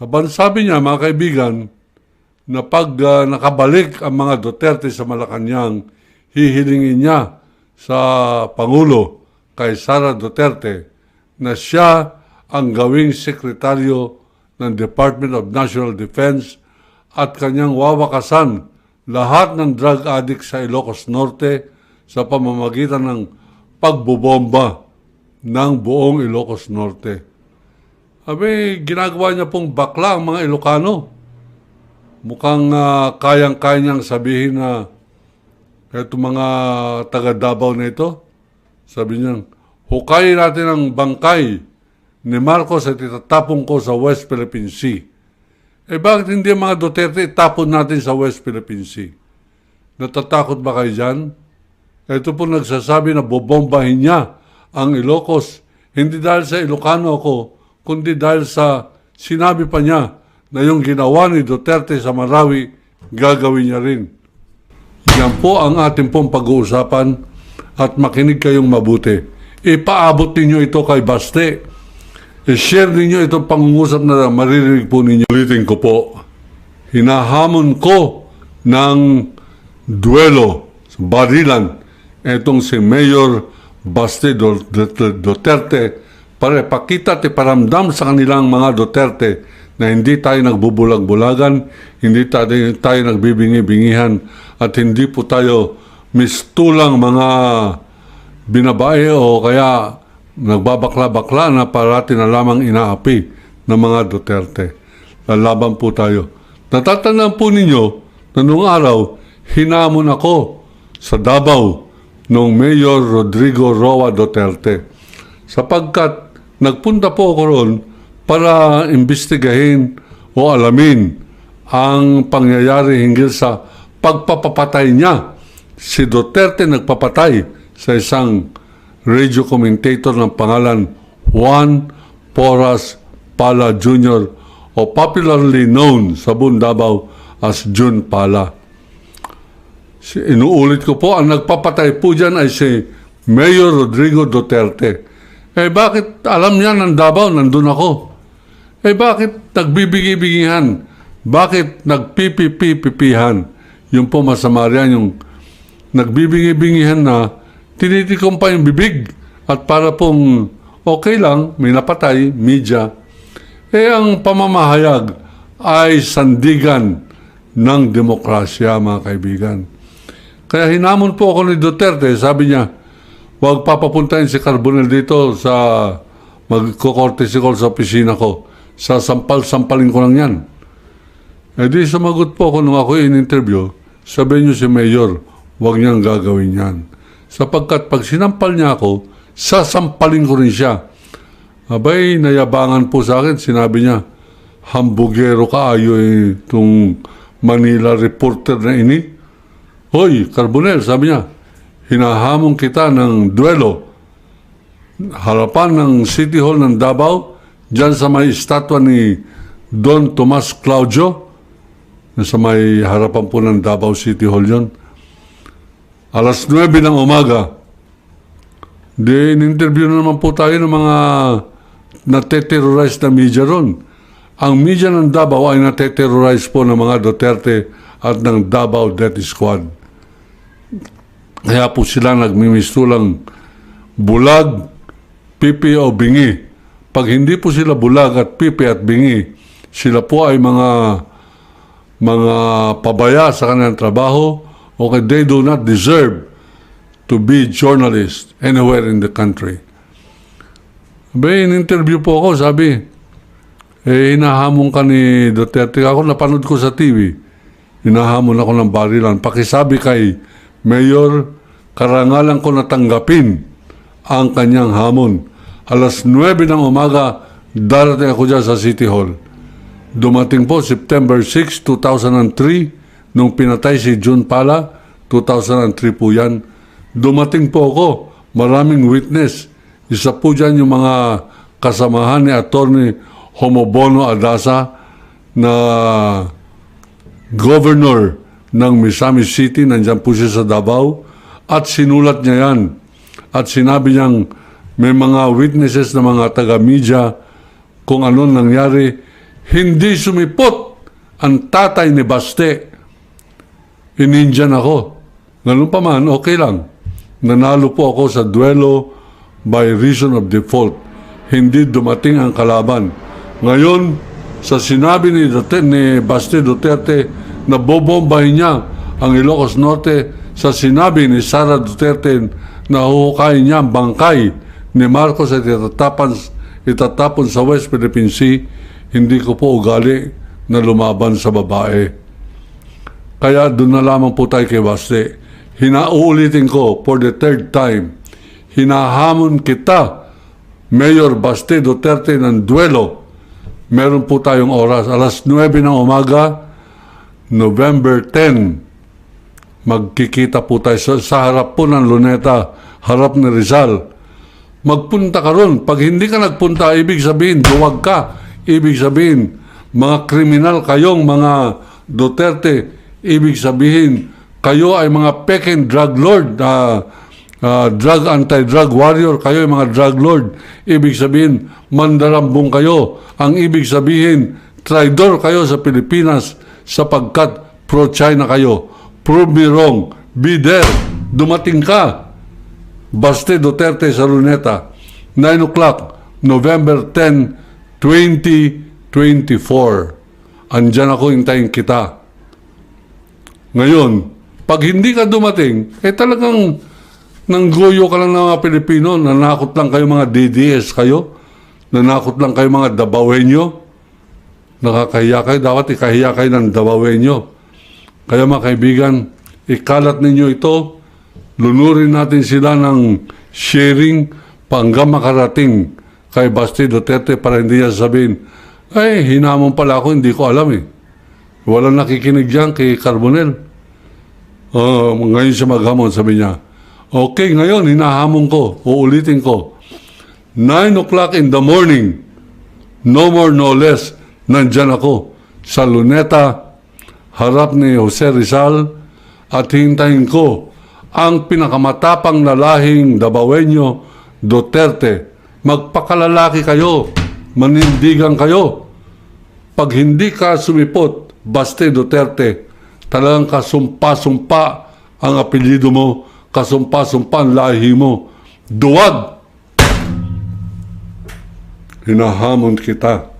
Sabi niya, mga kaibigan, na pag ah, nakabalik ang mga Duterte sa Malacanang, hihilingin niya sa Pangulo kay Sara Duterte na siya ang gawing sekretaryo ng Department of National Defense at kanyang wawakasan lahat ng drug addict sa Ilocos Norte sa pamamagitan ng pagbubomba ng buong Ilocos Norte. Abi, ginagawa niya pong bakla ang mga Ilocano. Mukhang ah, kayang-kaya sabihin na eto mga taga Davao na ito, sabi niya, hukayin natin ang bangkay ni Marcos at itatapon ko sa West Philippine Sea. Eh bakit hindi mga Duterte itapon natin sa West Philippine Sea? Natatakot ba kayo dyan? Ito po nagsasabi na bobombahin niya ang Ilocos. Hindi dahil sa Ilocano ako, kundi dahil sa sinabi pa niya na yung ginawa ni Duterte sa Marawi, gagawin niya rin. Yan po ang ating pong pag-uusapan at makinig kayong mabuti. Ipaabot ninyo ito kay Baste. I-share ninyo itong pangungusap na maririnig po ninyo. Ulitin ko po, hinahamon ko ng duelo sa barilan itong si Mayor Baste Dut- Dut- Duterte para ipakita at iparamdam sa kanilang mga Duterte na hindi tayo nagbubulag-bulagan, hindi tayo, tayo nagbibingi-bingihan at hindi po tayo mistulang mga binabae o kaya nagbabakla-bakla na parati na lamang inaapi ng mga Duterte. Lalaban po tayo. Natatandaan po ninyo na noong araw, hinamon ako sa Davao noong Mayor Rodrigo Roa Duterte sapagkat nagpunta po ako roon para imbestigahin o alamin ang pangyayari hinggil sa pagpapapatay niya. Si Duterte nagpapatay sa isang radio commentator ng pangalan Juan Porras Pala Jr. o popularly known sa Bundabaw as Jun Pala. Inuulit ko po, ang nagpapatay po dyan ay si Mayor Rodrigo Duterte. Eh bakit alam niya ng Davao, nandun ako? Eh bakit nagbibigi-bigihan? Bakit nagpipipipipihan? Yung po masama riyan, yung nagbibingi-bingihan na tinitikom pa yung bibig at para pong okay lang, may napatay, media. Eh ang pamamahayag ay sandigan ng demokrasya, mga kaibigan. Kaya hinamon po ako ni Duterte, sabi niya, huwag papapuntahin si Carbonel dito sa magkukorte si call sa opisina ko. Sasampal-sampalin ko lang yan. Eh di sumagot po ako nung ako in-interview, sabi niyo si Mayor, huwag niyang gagawin yan. Sapagkat pag sinampal niya ako, sasampalin ko rin siya. Abay, nayabangan po sa akin, sinabi niya, hambugero ka ayo eh, itong Manila reporter na ini. Hoy, Carbonel, sabi niya, hinahamon kita ng duelo. Harapan ng City Hall ng Davao, dyan sa may estatwa ni Don Tomas Claudio, sa may harapan po ng Davao City Hall yon. Alas 9 ng umaga, di in-interview na naman po tayo ng mga nateterrorize na media ron. Ang media ng Davao ay nateterrorize po ng mga Duterte at ng Davao Death Squad. Kaya po sila nagmimistulang bulag, pipi o bingi. Pag hindi po sila bulag at pipi at bingi, sila po ay mga mga pabaya sa kanilang trabaho o they do not deserve to be journalists anywhere in the country. Abay, in-interview po ako, sabi, eh, hinahamon ka ni Duterte. Ako napanood ko sa TV. Hinahamon ako ng barilan. Pakisabi kay Mayor, karangalan ko natanggapin ang kanyang hamon. Alas 9 ng umaga, darating ako dyan sa City Hall. Dumating po September 6, 2003, nung pinatay si June Pala, 2003 po yan. Dumating po ako, maraming witness. Isa po dyan yung mga kasamahan ni Attorney Homobono Adasa na governor ng Misamis City, nandyan po siya sa Davao, at sinulat niya yan. At sinabi niyang may mga witnesses na mga taga-media kung ano nangyari, hindi sumipot ang tatay ni Baste. Inindian ako. Ganun pa man, okay lang. Nanalo po ako sa duelo by reason of default. Hindi dumating ang kalaban. Ngayon, sa sinabi ni, Duterte, ni Baste Duterte na bobombahin niya ang Ilocos Norte sa sinabi ni Sara Duterte na huhukayin niya ang bangkay ni Marcos at itatapon, itatapon sa West Philippine Sea, hindi ko po ugali na lumaban sa babae. Kaya doon na lamang po tayo kay Baste. Hinauulitin ko for the third time, hinahamon kita, Mayor Baste Duterte ng duelo. Meron po tayong oras, alas 9 ng umaga, November 10. Magkikita po tayo sa, sa harap po ng Luneta, harap ni Rizal. Magpunta ka ron. Pag hindi ka nagpunta, ibig sabihin, duwag ka. Ibig sabihin, mga kriminal kayong mga Duterte, ibig sabihin, kayo ay mga peking drug lord, ah, ah, drug anti-drug warrior, kayo ay mga drug lord. Ibig sabihin, mandarambong kayo. Ang ibig sabihin, traidor kayo sa Pilipinas sapagkat pro-China kayo. Prove me wrong. Be there. Dumating ka. Baste Duterte sa Luneta. 9 o'clock, November 10, 2024. Andyan ako, hintayin kita. Ngayon, pag hindi ka dumating, eh talagang nangguyo ka lang ng mga Pilipino, nanakot lang kayo mga DDS kayo, nanakot lang kayo mga Dabawenyo, nakakahiya kayo, dapat ikahiya kayo ng Dabawenyo. Kaya mga kaibigan, ikalat ninyo ito, lunurin natin sila ng sharing hanggang makarating kay Basti Duterte para hindi niya sabihin, ay, hinamon pala ako, hindi ko alam eh. Walang nakikinig dyan kay Carbonel. Oh, ngayon siya maghamon, sabi niya. Okay, ngayon, hinahamon ko, uulitin ko. 9 o'clock in the morning, no more, no less, nandyan ako sa Luneta, harap ni Jose Rizal, at hintayin ko ang pinakamatapang na lahing Dabawenyo, Duterte. Magpakalalaki kayo, manindigan kayo. Pag hindi ka sumipot, Baste Duterte, talagang kasumpa-sumpa ang apelyido mo, kasumpa-sumpa ang lahi mo. Duwag! Hinahamon kita.